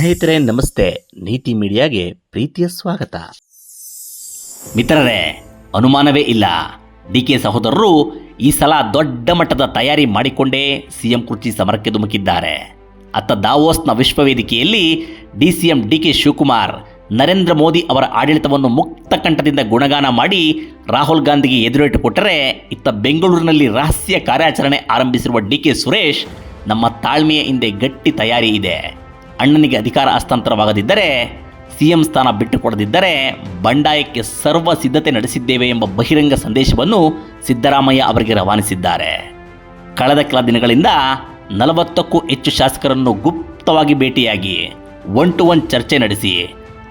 ಸ್ನೇಹಿತರೆ, ನಮಸ್ತೆ. ನೀತಿ ಮೀಡಿಯಾಗೆ ಪ್ರೀತಿಯ ಸ್ವಾಗತ. ಮಿತ್ರರೇ, ಅನುಮಾನವೇ ಇಲ್ಲ. ಡಿ ಕೆ ಸಹೋದರರು ಈ ಸಲ ದೊಡ್ಡ ಮಟ್ಟದ ತಯಾರಿ ಮಾಡಿಕೊಂಡೇ ಸಿಎಂ ಕುರ್ಚಿ ಸಮರಕ್ಕೆ ಧುಮುಕಿದ್ದಾರೆ. ಅತ್ತ ದಾವೋಸ್ನ ವಿಶ್ವವೇದಿಕೆಯಲ್ಲಿ D C M D K Shivakumar, Narendra Modi ಅವರ ಆಡಳಿತವನ್ನು ಮುಕ್ತ ಕಂಠದಿಂದ ಗುಣಗಾನ ಮಾಡಿ ರಾಹುಲ್ ಗಾಂಧಿಗೆ ಎದುರೇಟು ಕೊಟ್ಟರೆ ಇತ್ತ ಬೆಂಗಳೂರಿನಲ್ಲಿ ರಹಸ್ಯ ಕಾರ್ಯಾಚರಣೆ ಆರಂಭಿಸಿರುವ ಡಿ ಕೆ ಸುರೇಶ್ ನಮ್ಮ ತಾಳ್ಮೆಯ ಹಿಂದೆ ಗಟ್ಟಿ ತಯಾರಿ ಇದೆ. ಅಣ್ಣನಿಗೆ ಅಧಿಕಾರ ಹಸ್ತಾಂತರವಾಗದಿದ್ದರೆ ಸಿಎಂ ಸ್ಥಾನ ಬಿಟ್ಟುಕೊಡದಿದ್ದರೆ ಬಂಡಾಯಕ್ಕೆ ಸರ್ವ ಸಿದ್ಧತೆ ನಡೆಸಿದ್ದೇವೆ ಎಂಬ ಬಹಿರಂಗ ಸಂದೇಶವನ್ನು ಸಿದ್ದರಾಮಯ್ಯ ಅವರಿಗೆ ರವಾನಿಸಿದ್ದಾರೆ. ಕಳೆದ ಕೆಲ ದಿನಗಳಿಂದ ನಲವತ್ತಕ್ಕೂ ಹೆಚ್ಚು ಶಾಸಕರನ್ನು ಗುಪ್ತವಾಗಿ ಭೇಟಿಯಾಗಿ ಒನ್ ಟು ಒನ್ ಚರ್ಚೆ ನಡೆಸಿ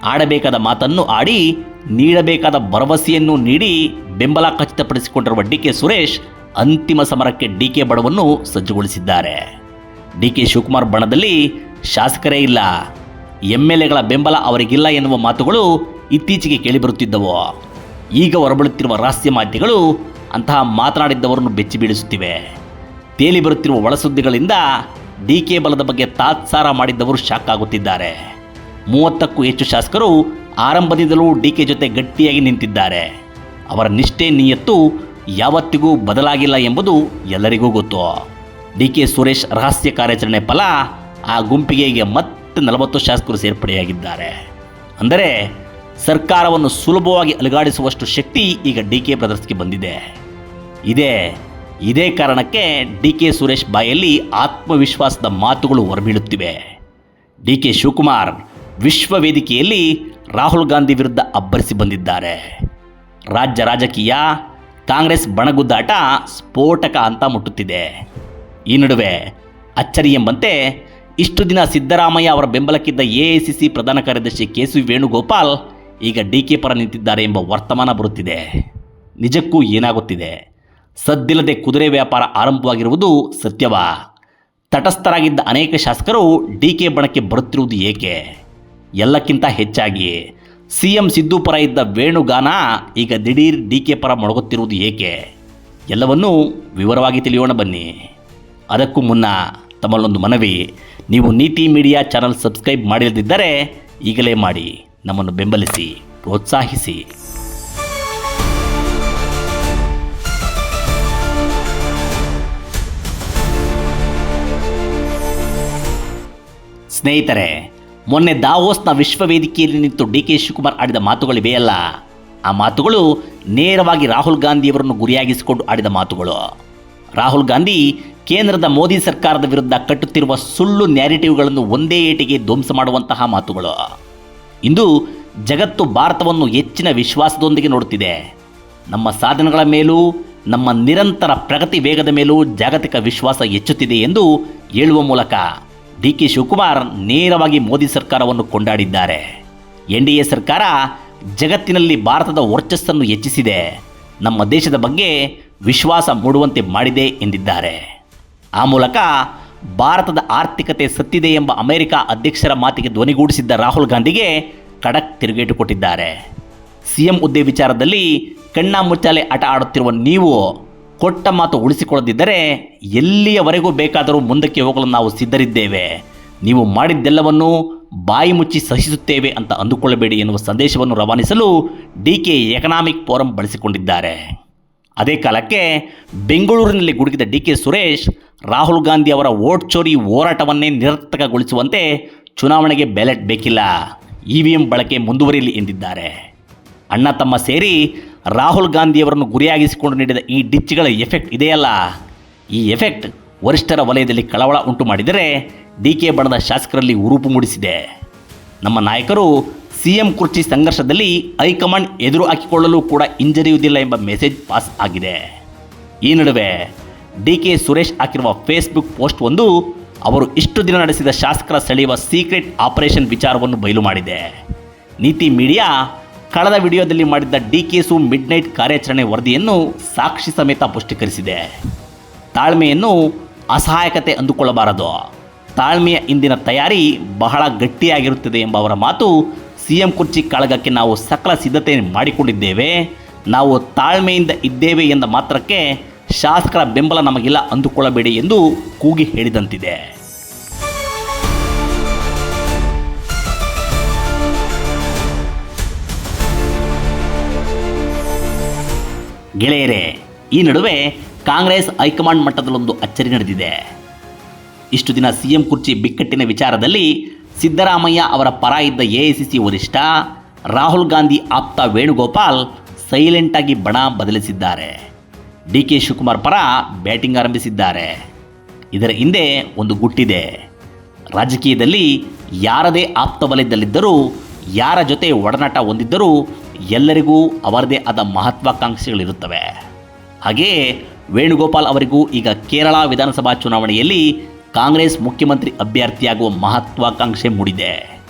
ಆಡಬೇಕಾದ ಮಾತನ್ನು ಆಡಿ ನೀಡಬೇಕಾದ ಭರವಸೆಯನ್ನು ನೀಡಿ ಬೆಂಬಲ ಖಚಿತಪಡಿಸಿಕೊಂಡಿರುವ ಡಿ ಕೆ ಸುರೇಶ್ ಅಂತಿಮ ಸಮರಕ್ಕೆ ಡಿ ಕೆ ಬಡವನ್ನು ಸಜ್ಜುಗೊಳಿಸಿದ್ದಾರೆ. ಡಿ ಕೆ ಶಿವಕುಮಾರ್ ಬಣದಲ್ಲಿ ಶಾಸಕರೇ ಇಲ್ಲ. ಎಂ ಎಲ್ ಎಗಳ ಬೆಂಬಲ ಅವರಿಗಿಲ್ಲ ಎನ್ನುವ ಮಾತುಗಳು ಇತ್ತೀಚೆಗೆ ಕೇಳಿಬರುತ್ತಿದ್ದವು. ಈಗ ಹೊರಬರುತ್ತಿರುವ ರಹಸ್ಯ ಮಾಧ್ಯಗಳು ಅಂತಹ ಮಾತನಾಡಿದ್ದವರನ್ನು ಬೆಚ್ಚಿ ಬೀಳಿಸುತ್ತಿವೆ. ತೇಲಿ ಬರುತ್ತಿರುವ ಒಳಸುದ್ದಿಗಳಿಂದ ಡಿ ಕೆ ಬಲದ ಬಗ್ಗೆ ತಾತ್ಸಾರ ಮಾಡಿದ್ದವರು ಶಾಕ್ ಆಗುತ್ತಿದ್ದಾರೆ ಮೂವತ್ತಕ್ಕೂ ಹೆಚ್ಚು ಶಾಸಕರು ಆರಂಭದಿಂದಲೂ ಡಿ ಕೆ ಜೊತೆ ಗಟ್ಟಿಯಾಗಿ ನಿಂತಿದ್ದಾರೆ. ಅವರ ನಿಷ್ಠೆ ನಿಯತ್ತು ಯಾವತ್ತಿಗೂ ಬದಲಾಗಿಲ್ಲ ಎಂಬುದು ಎಲ್ಲರಿಗೂ ಗೊತ್ತು. ಡಿ ಕೆ ಸುರೇಶ್ ರಹಸ್ಯ ಕಾರ್ಯಾಚರಣೆ ಫಲ ಆ ಗುಂಪಿಗೆ ಮತ್ತೆ ನಲವತ್ತು ಶಾಸಕರು ಸೇರ್ಪಡೆಯಾಗಿದ್ದಾರೆ. ಅಂದರೆ ಸರ್ಕಾರವನ್ನು ಸುಲಭವಾಗಿ ಅಲುಗಾಡಿಸುವಷ್ಟು ಶಕ್ತಿ ಈಗ ಡಿ ಕೆ ಬ್ರದರ್ಸ್ಗೆ ಬಂದಿದೆ. ಇದೇ ಇದೇ ಕಾರಣಕ್ಕೆ ಡಿ ಕೆ ಸುರೇಶ್ ಬಾಯಲ್ಲಿ ಆತ್ಮವಿಶ್ವಾಸದ ಮಾತುಗಳು ಹೊರಬೀಳುತ್ತಿವೆ. ಡಿ ಕೆ ಶಿವಕುಮಾರ್ ವಿಶ್ವ ವೇದಿಕೆಯಲ್ಲಿ ರಾಹುಲ್ ಗಾಂಧಿ ವಿರುದ್ಧ ಅಬ್ಬರಿಸಿ ಬಂದಿದ್ದಾರೆ. ರಾಜ್ಯ ರಾಜಕೀಯ, ಕಾಂಗ್ರೆಸ್ ಬಣಗುದ್ದಾಟ ಸ್ಫೋಟಕ ಅಂತ ಮುಟ್ಟುತ್ತಿದೆ. ಈ ನಡುವೆ ಅಚ್ಚರಿ ಎಂಬಂತೆ ಇಷ್ಟು ದಿನ ಸಿದ್ದರಾಮಯ್ಯ ಅವರ ಬೆಂಬಲಕ್ಕಿದ್ದ ಎ ಐ ಸಿ ಸಿ ಪ್ರಧಾನ ಕಾರ್ಯದರ್ಶಿ ಕೆ ಸಿ ವೇಣುಗೋಪಾಲ್ ಈಗ ಡಿ ಕೆ ಪರ ನಿಂತಿದ್ದಾರೆ ಎಂಬ ವರ್ತಮಾನ ಬರುತ್ತಿದೆ. ನಿಜಕ್ಕೂ ಏನಾಗುತ್ತಿದೆ? ಸದ್ದಿಲ್ಲದೆ ಕುದುರೆ ವ್ಯಾಪಾರ ಆರಂಭವಾಗಿರುವುದು ಸತ್ಯವಾ? ತಟಸ್ಥರಾಗಿದ್ದ ಅನೇಕ ಶಾಸಕರು ಡಿ ಕೆ ಬಣಕ್ಕೆ ಬರುತ್ತಿರುವುದು ಏಕೆ? ಎಲ್ಲಕ್ಕಿಂತ ಹೆಚ್ಚಾಗಿ ಸಿ ಎಂ ಸಿದ್ದು ಪರ ಇದ್ದ ವೇಣುಗಾನ ಈಗ ದಿಢೀರ್ ಡಿ ಕೆ ಪರ ಮೊಳಗುತ್ತಿರುವುದು ಏಕೆ? ಎಲ್ಲವನ್ನೂ ವಿವರವಾಗಿ ತಿಳಿಯೋಣ ಬನ್ನಿ. ಅದಕ್ಕೂ ಮುನ್ನ ತಮ್ಮಲ್ಲೊಂದು ಮನವಿ. ನೀವು ನೀತಿ ಮೀಡಿಯಾ ಚಾನಲ್ ಸಬ್ಸ್ಕ್ರೈಬ್ ಮಾಡಿಲ್ಲದಿದ್ದರೆ ಈಗಲೇ ಮಾಡಿ. ನಮ್ಮನ್ನು ಬೆಂಬಲಿಸಿ, ಪ್ರೋತ್ಸಾಹಿಸಿ. ಸ್ನೇಹಿತರೆ, ಮೊನ್ನೆ ದಾವೋಸ್ನ ವಿಶ್ವವೇದಿಕೆಯಲ್ಲಿ ನಿಂತು ಡಿ ಕೆ ಶಿವಕುಮಾರ್ ಆಡಿದ ಮಾತುಗಳಿವೆಯಲ್ಲ ಆ ಮಾತುಗಳು ನೇರವಾಗಿ ರಾಹುಲ್ ಗಾಂಧಿಯವರನ್ನು ಗುರಿಯಾಗಿಸಿಕೊಂಡು ಆಡಿದ ಮಾತುಗಳು. ರಾಹುಲ್ ಗಾಂಧಿ ಕೇಂದ್ರದ ಮೋದಿ ಸರ್ಕಾರದ ವಿರುದ್ಧ ಕಟ್ಟುತ್ತಿರುವ ಸುಳ್ಳು ನ್ಯಾರಿಟಿವ್ಗಳನ್ನು ಒಂದೇ ಏಟಿಗೆ ಧ್ವಂಸ ಮಾಡುವಂತಹ ಮಾತುಗಳು. ಇಂದು ಜಗತ್ತು ಭಾರತವನ್ನು ಹೆಚ್ಚಿನ ವಿಶ್ವಾಸದೊಂದಿಗೆ ನೋಡುತ್ತಿದೆ. ನಮ್ಮ ಸಾಧನೆಗಳ ಮೇಲೂ, ನಮ್ಮ ನಿರಂತರ ಪ್ರಗತಿ ವೇಗದ ಮೇಲೂ ಜಾಗತಿಕ ವಿಶ್ವಾಸ ಹೆಚ್ಚುತ್ತಿದೆ ಎಂದು ಹೇಳುವ ಮೂಲಕ ಡಿ ಕೆ ಶಿವಕುಮಾರ್ ನೇರವಾಗಿ ಮೋದಿ ಸರ್ಕಾರವನ್ನು ಕೊಂಡಾಡಿದ್ದಾರೆ. ಎನ್ ಡಿ ಎ ಸರ್ಕಾರ ಜಗತ್ತಿನಲ್ಲಿ ಭಾರತದ ವರ್ಚಸ್ಸನ್ನು ಹೆಚ್ಚಿಸಿದೆ. ನಮ್ಮ ದೇಶದ ಬಗ್ಗೆ ವಿಶ್ವಾಸ ಮೂಡುವಂತೆ ಮಾಡಿದೆ ಎಂದಿದ್ದಾರೆ. ಆ ಮೂಲಕ ಭಾರತದ ಆರ್ಥಿಕತೆ ಸತ್ತಿದೆ ಎಂಬ ಅಮೆರಿಕ ಅಧ್ಯಕ್ಷರ ಮಾತಿಗೆ ಧ್ವನಿಗೂಡಿಸಿದ್ದ ರಾಹುಲ್ ಗಾಂಧಿಗೆ ಖಡಕ್ ತಿರುಗೇಟು ಕೊಟ್ಟಿದ್ದಾರೆ. ಸಿಎಂ ಹುದ್ದೆ ವಿಚಾರದಲ್ಲಿ ಕಣ್ಣ ಮುಚ್ಚಾಲೆ ಆಟ ಆಡುತ್ತಿರುವ ನೀವು ಕೊಟ್ಟ ಮಾತು ಉಳಿಸಿಕೊಳ್ಳದಿದ್ದರೆ ಎಲ್ಲಿಯವರೆಗೂ ಬೇಕಾದರೂ ಮುಂದಕ್ಕೆ ಹೋಗಲು ನಾವು ಸಿದ್ಧರಿದ್ದೇವೆ. ನೀವು ಮಾಡಿದ್ದೆಲ್ಲವನ್ನೂ ಬಾಯಿ ಮುಚ್ಚಿ ಸಹಿಸುತ್ತೇವೆ ಅಂತ ಅಂದುಕೊಳ್ಳಬೇಡಿ ಎನ್ನುವ ಸಂದೇಶವನ್ನು ರವಾನಿಸಲು ಡಿ ಕೆ ಎಕನಾಮಿಕ್ ಫೋರಂ ಬಳಸಿಕೊಂಡಿದ್ದಾರೆ. ಅದೇ ಕಾಲಕ್ಕೆ ಬೆಂಗಳೂರಿನಲ್ಲಿ ಗುಡುಗಿದ ಡಿ ಕೆ ಸುರೇಶ್ ರಾಹುಲ್ ಗಾಂಧಿ ಅವರ ವೋಟ್ ಚೋರಿ ಹೋರಾಟವನ್ನೇ ನಿರರ್ಥಕಗೊಳಿಸುವಂತೆ ಚುನಾವಣೆಗೆ ಬ್ಯಾಲೆಟ್ ಬೇಕಿಲ್ಲ. ಇ ವಿ ಎಂ ಬಳಕೆ ಮುಂದುವರಿಯಲಿ ಎಂದಿದ್ದಾರೆ. ಅಣ್ಣ ತಮ್ಮ ಸೇರಿ ರಾಹುಲ್ ಗಾಂಧಿಯವರನ್ನು ಗುರಿಯಾಗಿಸಿಕೊಂಡು ನೀಡಿದ ಈ ಡಿಚ್ಗಳ ಎಫೆಕ್ಟ್ ಇದೆಯಲ್ಲ. ಈ ಎಫೆಕ್ಟ್ ವರಿಷ್ಠರ ವಲಯದಲ್ಲಿ ಕಳವಳ ಉಂಟು ಮಾಡಿದರೆ ಡಿ ಕೆ ಬಣದ ಶಾಸಕರಲ್ಲಿ ಉರುಪು ಮೂಡಿಸಿದೆ. ನಮ್ಮ ನಾಯಕರು ಸಿ ಎಂ ಕುರ್ಚಿ ಸಂಘರ್ಷದಲ್ಲಿ ಹೈಕಮಾಂಡ್ ಎದುರು ಹಾಕಿಕೊಳ್ಳಲು ಕೂಡ ಹಿಂಜರಿಯುವುದಿಲ್ಲ ಎಂಬ ಮೆಸೇಜ್ ಪಾಸ್ ಆಗಿದೆ. ಈ ನಡುವೆ ಡಿ ಕೆ ಸುರೇಶ್ ಹಾಕಿರುವ ಫೇಸ್ಬುಕ್ ಪೋಸ್ಟ್ ಒಂದು ಅವರು ಇಷ್ಟು ದಿನ ನಡೆಸಿದ ಶಾಸಕರ ಸೆಳೆಯುವ ಸೀಕ್ರೆಟ್ ಆಪರೇಷನ್ ವಿಚಾರವನ್ನು ಬಯಲು ಮಾಡಿದೆ. ನೀತಿ ಮೀಡಿಯಾ ಕಳೆದ ವಿಡಿಯೋದಲ್ಲಿ ಮಾಡಿದ್ದ ಡಿ ಕೆ ಸು ಮಿಡ್ ನೈಟ್ ಕಾರ್ಯಾಚರಣೆ ವರದಿಯನ್ನು ಸಾಕ್ಷಿ ಸಮೇತ ಪುಷ್ಟೀಕರಿಸಿದೆ. ತಾಳ್ಮೆಯನ್ನು ಅಸಹಾಯಕತೆ ಅಂದುಕೊಳ್ಳಬಾರದು. ತಾಳ್ಮೆಯ ಇಂದಿನ ತಯಾರಿ ಬಹಳ ಗಟ್ಟಿಯಾಗಿರುತ್ತದೆ ಎಂಬ ಅವರ ಮಾತು ಸಿ ಎಂ ಕುರ್ಚಿ ಕಾಳಗಕ್ಕೆ ನಾವು ಸಕಲ ಸಿದ್ಧತೆ ಮಾಡಿಕೊಂಡಿದ್ದೇವೆ. ನಾವು ತಾಳ್ಮೆಯಿಂದ ಇದ್ದೇವೆ ಎಂದ ಮಾತ್ರಕ್ಕೆ ಶಾಸಕರ ಬೆಂಬಲ ನಮಗಿಲ್ಲ ಅಂದುಕೊಳ್ಳಬೇಡಿ ಎಂದು ಕೂಗಿ ಹೇಳಿದಂತಿದೆ. ಗೆಳೆಯರೇ, ಈ ನಡುವೆ ಕಾಂಗ್ರೆಸ್ ಹೈಕಮಾಂಡ್ ಮಟ್ಟದಲ್ಲೊಂದು ಅಚ್ಚರಿ ನಡೆದಿದೆ. ಇಷ್ಟು ದಿನ ಸಿಎಂ ಕುರ್ಚಿ ಬಿಕ್ಕಟ್ಟಿನ ವಿಚಾರದಲ್ಲಿ ಸಿದ್ದರಾಮಯ್ಯ ಅವರ ಪರ ಇದ್ದ ಎಐಸಿಸಿ ವರಿಷ್ಠ ರಾಹುಲ್ ಗಾಂಧಿ ಆಪ್ತ ವೇಣುಗೋಪಾಲ್ ಸೈಲೆಂಟಾಗಿ ಬಣ ಬದಲಿಸಿದ್ದಾರೆ. ಡಿ ಕೆ ಶಿವಕುಮಾರ್ ಪರ ಬ್ಯಾಟಿಂಗ್ ಆರಂಭಿಸಿದ್ದಾರೆ. ಇದರ ಹಿಂದೆ ಒಂದು ಗುಟ್ಟಿದೆ. ರಾಜಕೀಯದಲ್ಲಿ ಯಾರದೇ ಆಪ್ತ ವಲಯದಲ್ಲಿದ್ದರೂ, ಯಾರ ಜೊತೆ ಒಡನಾಟ ಹೊಂದಿದ್ದರೂ ಎಲ್ಲರಿಗೂ ಅವರದೇ ಆದ ಮಹತ್ವಾಕಾಂಕ್ಷೆಗಳಿರುತ್ತವೆ. ಹಾಗೆಯೇ ವೇಣುಗೋಪಾಲ್ ಅವರಿಗೂ ಈಗ ಕೇರಳ ವಿಧಾನಸಭಾ ಚುನಾವಣೆಯಲ್ಲಿ ಕಾಂಗ್ರೆಸ್ ಮುಖ್ಯಮಂತ್ರಿ ಅಭ್ಯರ್ಥಿಯಾಗುವ ಮಹತ್ವಾಕಾಂಕ್ಷೆ ಮೂಡಿದೆ.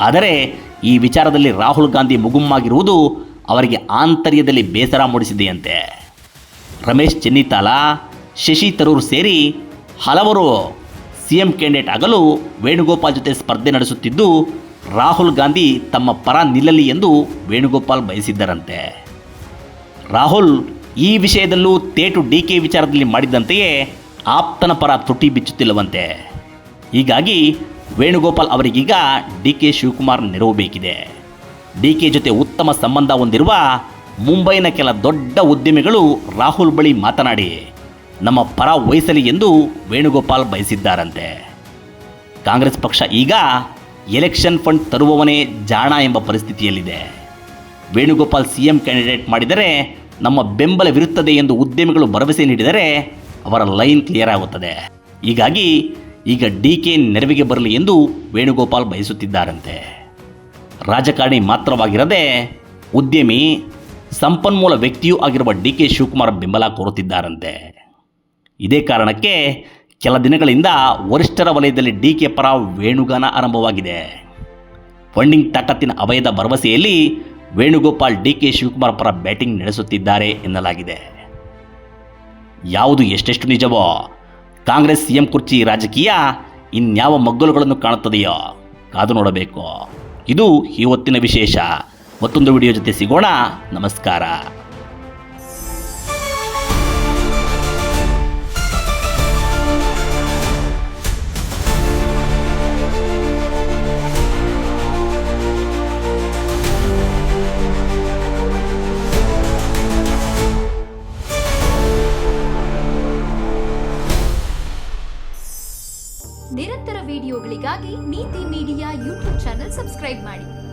ಆದರೆ ಈ ವಿಚಾರದಲ್ಲಿ ರಾಹುಲ್ ಗಾಂಧಿ ಮುಗುಮ್ಮಾಗಿರುವುದು ಅವರಿಗೆ ಆಂತರ್ಯದಲ್ಲಿ ಬೇಸರ ಮೂಡಿಸಿದೆಯಂತೆ. ರಮೇಶ್, ಚೆನ್ನಿತಾಲ, ಶಶಿ ತರೂರ್ ಸೇರಿ ಹಲವರು ಸಿ ಎಂ ಕ್ಯಾಂಡಿಡೇಟ್ ಆಗಲು ವೇಣುಗೋಪಾಲ್ ಜೊತೆ ಸ್ಪರ್ಧೆ ನಡೆಸುತ್ತಿದ್ದು, ರಾಹುಲ್ ಗಾಂಧಿ ತಮ್ಮ ಪರ ನಿಲ್ಲಲಿ ಎಂದು ವೇಣುಗೋಪಾಲ್ ಬಯಸಿದ್ದರಂತೆ. ರಾಹುಲ್ ಈ ವಿಷಯದಲ್ಲೂ ತೇಟು ಡಿ ಕೆ ವಿಚಾರದಲ್ಲಿ ಮಾಡಿದಂತೆಯೇ ಆಪ್ತನ ಪರ ತುಟಿ ಬಿಚ್ಚುತ್ತಿಲ್ಲವಂತೆ. ಹೀಗಾಗಿ ವೇಣುಗೋಪಾಲ್ ಅವರಿಗೀಗ ಡಿ ಕೆ ಶಿವಕುಮಾರ್ ನೆರವು ಬೇಕಿದೆ. ಡಿ ಕೆ ಜೊತೆ ಉತ್ತಮ ಸಂಬಂಧ ಹೊಂದಿರುವ ಮುಂಬೈನ ಕೆಲ ದೊಡ್ಡ ಉದ್ಯಮಿಗಳು ರಾಹುಲ್ ಬಳಿ ಮಾತನಾಡಿ, ನಮ್ಮ ಪರ ವಹಿಸಲಿ ಎಂದು ವೇಣುಗೋಪಾಲ್ ಬಯಸಿದ್ದಾರಂತೆ. ಕಾಂಗ್ರೆಸ್ ಪಕ್ಷ ಈಗ ಎಲೆಕ್ಷನ್ ಫಂಡ್ ತರುವವನೇ ಜಾಣ ಎಂಬ ಪರಿಸ್ಥಿತಿಯಲ್ಲಿದೆ. ವೇಣುಗೋಪಾಲ್ ಸಿಎಂ ಕ್ಯಾಂಡಿಡೇಟ್ ಮಾಡಿದರೆ ನಮ್ಮ ಬೆಂಬಲವಿರುತ್ತದೆ ಎಂದು ಉದ್ಯಮಿಗಳು ಭರವಸೆ ನೀಡಿದರೆ ಅವರ ಲೈನ್ ಕ್ಲಿಯರ್ ಆಗುತ್ತದೆ. ಹೀಗಾಗಿ ಈಗ ಡಿ ಕೆ ನೆರವಿಗೆ ಬರಲಿ ಎಂದು ವೇಣುಗೋಪಾಲ್ ಬಯಸುತ್ತಿದ್ದಾರಂತೆ. ರಾಜಕಾರಣಿ ಮಾತ್ರವಾಗಿರದೆ ಉದ್ಯಮಿ ಸಂಪನ್ಮೂಲ ವ್ಯಕ್ತಿಯೂ ಆಗಿರುವ ಡಿ ಕೆ ಶಿವಕುಮಾರ್ ಬೆಂಬಲ ಕೋರುತ್ತಿದ್ದಾರಂತೆ. ಇದೇ ಕಾರಣಕ್ಕೆ ಕೆಲ ದಿನಗಳಿಂದ ವರಿಷ್ಠರ ವಲಯದಲ್ಲಿ ಡಿ ಕೆ ಪರ ವೇಣುಗಾನ ಆರಂಭವಾಗಿದೆ. ಫಂಡಿಂಗ್ ತಾಕತ್ತಿನ ಅಭಯದ ಭರವಸೆಯಲ್ಲಿ ವೇಣುಗೋಪಾಲ್ ಡಿ ಕೆ ಶಿವಕುಮಾರ್ ಪರ ಬ್ಯಾಟಿಂಗ್ ನಡೆಸುತ್ತಿದ್ದಾರೆ ಎನ್ನಲಾಗಿದೆ. ಯಾವುದು ಎಷ್ಟೆಷ್ಟು ನಿಜವೋ, ಕಾಂಗ್ರೆಸ್ ಸಿಎಂ ಕುರ್ಚಿ ರಾಜಕೀಯ ಇನ್ಯಾವ ಮಗ್ಗಲುಗಳನ್ನು ಕಾಣುತ್ತದೆಯೋ ಕಾದು ನೋಡಬೇಕು. ಇದು ಈ ಹೊತ್ತಿನ ವಿಶೇಷ. ಮತ್ತೊಂದು ವಿಡಿಯೋ ಜೊತೆ ಸಿಗೋಣ. ನಮಸ್ಕಾರ. ನಿರಂತರ ವಿಡಿಯೋಗಳಿಗಾಗಿ ನೀತಿ ಮೀಡಿಯಾ ಯೂಟ್ಯೂಬ್ ಚಾನೆಲ್ ಸಬ್ಸ್ಕ್ರೈಬ್ ಮಾಡಿ.